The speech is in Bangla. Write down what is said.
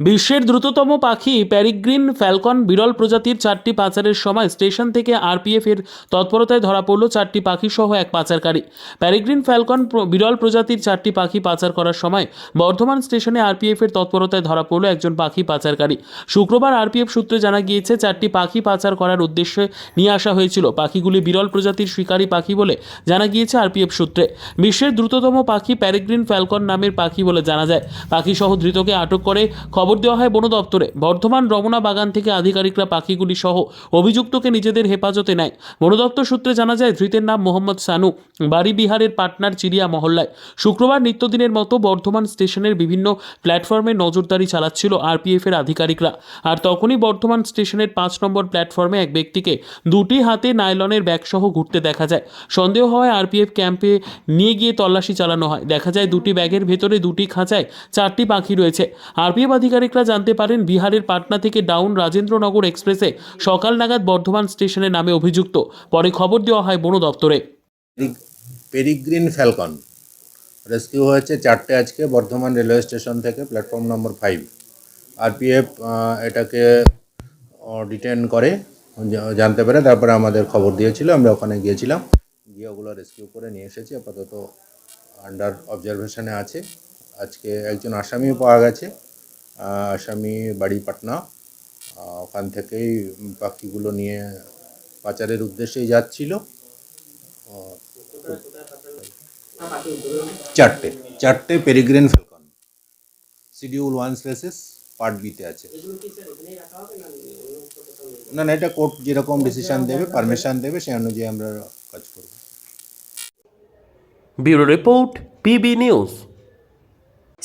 বিশ্বের দ্রুততম পাখি প্যারিগ্রিন ফ্যালকন বিরল প্রজাতির চারটি পাচারের সময় স্টেশন থেকে আরপিএফ এর তৎপরতায় ধরা পড়ল চারটি পাখি সহ এক পাচারকারী। প্যারিগ্রিন ফ্যালকন বিরল প্রজাতির চারটি পাখি পাচার করার সময় বর্ধমান স্টেশনে আরপিএফ এর তৎপরতায় ধরা পড়ল একজন পাখি পাচারকারী। শুক্রবার আরপিএফ সূত্রে জানা গিয়েছে, চারটি পাখি পাচার করার উদ্দেশ্যে নিয়ে আসা হয়েছিল। পাখিগুলি বিরল প্রজাতির শিকারী পাখি বলে জানা গিয়েছে আরপিএফ সূত্রে। বিশ্বের দ্রুততম পাখি প্যারিগ্রিন ফ্যালকন নামের পাখি বলে জানা যায়। পাখি সহ ধৃতকে আটক করে খবর দেওয়া হয় বন দপ্তরে। বর্ধমান রমনা বাগান থেকে আধিকারিকরা পাখিগুলি সহ অভিযুক্তকে নিজেদের হেফাজতে নেয়। বন দপ্তর সূত্রে জানা যায়, ধৃতের নাম মোহাম্মদ সানু, বাড়ি বিহারের পাটনার চিড়িয়া মহল্লায়। শুক্রবার নিত্যদিনের মতো বর্ধমান স্টেশনের বিভিন্ন প্ল্যাটফর্মে নজরদারি চালাচ্ছিল আরপিএফ এর আধিকারিকরা। আর তখনই বর্ধমান স্টেশনের পাঁচ নম্বর প্ল্যাটফর্মে এক ব্যক্তিকে দুটি হাতে নাইলনের ব্যাগ সহ ঘুরতে দেখা যায়। সন্দেহ হওয়ায় আরপিএফ ক্যাম্পে নিয়ে গিয়ে তল্লাশি চালানো হয়। দেখা যায়, দুটি ব্যাগের ভেতরে দুটি খাঁচায় চারটি পাখি রয়েছে। আরপিএফ আধিকারিকরা জানতে পারেন বিহারের পাটনা থেকে ডাউন রাজেন্দ্রনগর এক্সপ্রেসে সকাল নাগাদ বর্ধমান স্টেশনের নামে অভিযুক্ত। পরে খবর দেওয়া হয় বন দপ্তরে। Peri- peregrine Falcon. রেস্কিউ হয়েছে চারটে আজকে বর্ধমান রেলওয়ে স্টেশন থেকে, প্ল্যাটফর্ম নম্বর ফাইভ। আরপিএফ এটাকে ডিটেন করে জানতে পারে তারপরে আমাদের খবর দিয়েছিল, আমরা ওখানে গিয়েছিলাম। গিয়ে ওগুলো রেস্কিউ করে নিয়ে এসেছি, আপাতত আন্ডার অবজারভেশনে আছে। আজকে একজন আসামিও পাওয়া গেছে। আসামি বাড়ি পাটনা। ওখান থেকেই পাখিগুলো নিয়ে পাচারের উদ্দেশ্যেই যাচ্ছিল। চারটে চারটে peregrine falcon schedule one species part বিতে আছে। না না, এটা কোর্ট যেরকম ডিসিশন দেবে পারমিশন দেবে, সেই অনুযায়ী আমরা কাজ করব। Bureau report PB news